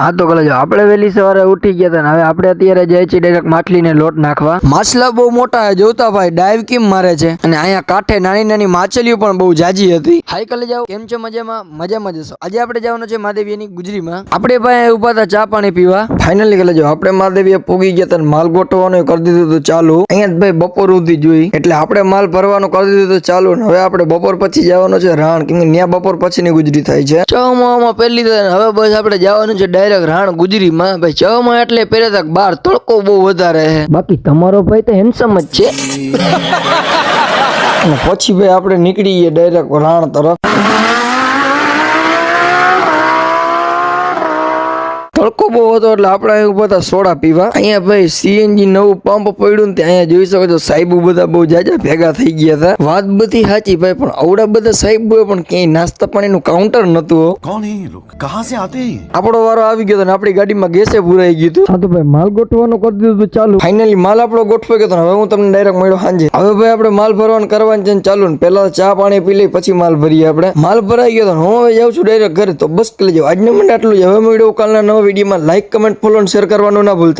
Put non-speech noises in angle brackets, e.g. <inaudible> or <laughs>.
હા તો કલેજો આપણે વહેલી સવારે ઉઠી ગયા હતા હવે આપણે અત્યારે જાય છે ડાયરેક્ટ માછલીને લોટ નાખવા. માછલા બહુ મોટા છે, જોતા ભાઈ, ડાઈવ કેમ મારે છે? અને અહીંયા કાંઠે નાની નાની માછલીઓ પણ બહુ જાજી હતી. હાઈ કલેજાઓ કેમ છો મજામાં? મજામાં જશો આજે આપણે જવાનું છે મહાદેવીની ગુજરીમાં. આપણે ભાઈ ઊભા હતા ચા પાણી પીવા. ફાઇનલી જો આપણે મહાદેવીએ પૂગી ગયા તને માલ ગોઠવવાનું કરી દીધું હતું ચાલુ. અહીંયા ભાઈ બપોર સુધી જોઈ. એટલે આપણે માલ ભરવાનું કરી દીધું હતું ચાલુ ને હવે આપણે બપોર પછી જવાનું છે રાણ. કેમ કે ત્યાં બપોર પછીની ગુજરી થાય છે. ચમાં પહેલી હવે બસ આપણે જવાનું છે ડાયરેક્ટ રાણ ગુજરીમાં. ભાઈ ચમાં એટલે પહેલે તક બાર તડકો બહુ વધારે છે. બાકી તમારો ભાઈ તો હેન્ડસમ જ છે. <laughs> અને પછી ભાઈ આપણે નીકળીએ ડાયરેક્ટ રાણ તરફ. તડકો બહુ હતો એટલે આપણે અહીં ઊભા સોડા પીવા. અહીંયા ભાઈ સીએનજી નવું પંપ પડ્યું ને ત્યાં અહીંયા જોઈ શકો છો સાહેબ બધા બહુ જાજા ભેગા થઈ ગયા હતા. વાત બધી સાચી ભાઈ પણ અવડા બધા સાહેબો પણ ક્યાંય નાસ્તા પાણીનું કાઉન્ટર નતું આપણો વારો આવી ગયો અને આપણી ગાડીમાં ગેસે પુરાઈ ગયું હતું. હા તો ભાઈ માલ ગોઠવવાનું કરી દીધું ચાલુ. ફાઇનલી માલ આપણો ગોઠવાઈ ગયો હવે હું તમને ડાયરેક્ટ મળ્યો સાંજે. હવે ભાઈ આપણે માલ ભરવાનું કરવાનું છે ચાલુ ને પેલા ચા પાણી પી લઈ પછી માલ ભરીએ આપણે. માલ ભરાઈ ગયો હું હવે જાઉં છું ડાયરેક્ટ ઘરે. તો બસ કરી જાઉં આજને મને આટલું જ. હવે મળ્યો કાલના નવા વિડીયોમાં લાઇક કમેન્ટ ફોલો અને શેર કરવાનું ના ભૂલતા.